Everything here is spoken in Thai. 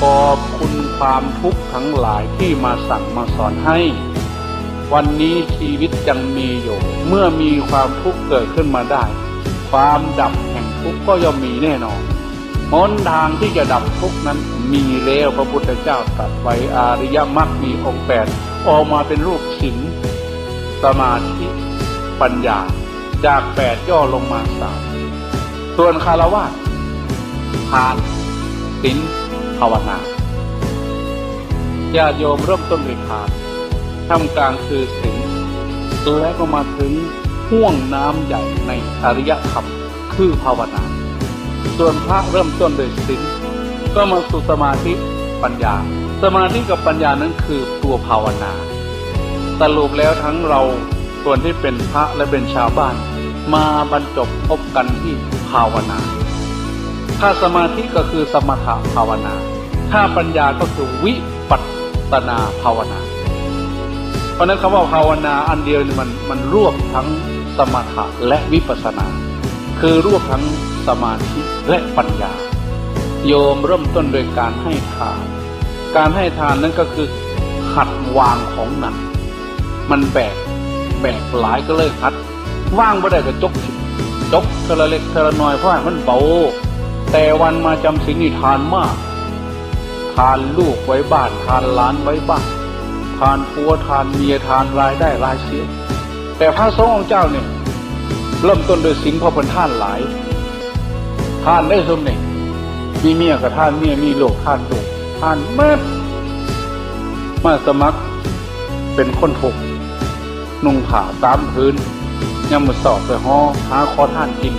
ขอบคุณความทุกข์ทั้งหลายที่มาสั่งมาสอนให้ วันนี้ชีวิตยังมีอยู่ เมื่อมีความทุกข์เกิดขึ้นมาได้ ความดับแห่งทุกข์ก็ย่อมมีแน่นอนหนทางที่จะดับทุกข์นั้นมีแล้วพระพุทธเจ้าตรัสไว้อาริยมรรคมีองค์แปดออกมาเป็นรูปศีลสมาธิปัญญาจากแปดย่อลงมาสามส่วนคารวะทานศีล ภาวนาญาติโยมเริ่มต้นด้วยทานทำกลางคือศีลและก็มาถึงห่วงน้ำใหญ่ในอริยธรรมคือภาวนา ส่วนพระเริ่มต้นด้วยศีลก็มาสู่สมาธิปัญญา สมาธิกับปัญญานั้นคือตัวภาวนาสรุปแล้วทั้งเราส่วนที่เป็นพระและเป็นชาวบ้าน มาบรรจบพบกันที่ภาวนา ถ้าสมาธิก็คือสมถะภาวนา ถ้าปัญญาก็คือวิปัสสนาภาวนา เพราะนั้นคำว่าภาวนาอันเดียวนี่มันมันรวบทั้งสมถะและวิปัสสนา คือรวบทั้งสมาธิและปัญญา โยมเริ่มต้นโดยการให้ทาน การให้ทานนั้นก็คือหัดวางของหนัก มันแบกแบกหลายก็เลยหัดว่างไม่ได้ก็จกจกเทละเล็กเทละน้อยเพราะให้มันเบา แต่วันมาจำศีลนี่ทานมาก ทานลูกไว้บ้านทานหล้านไว้บ้านทานผัวทานเมียทานรายได้รายเสียแต่พระสงฆ์องค์เจ้าเนี่ยเริ่มต้นโดยศีลพระเป็นท่านหลายท่านได้สมเนี่ยมีเมียกับท่านเมียมีลูกท่านลูกท่านเมื่มาสมัครเป็นคนถกนุ่งผ้าตามพื้นยามมือสอบไปห่อหาคอท่านกิน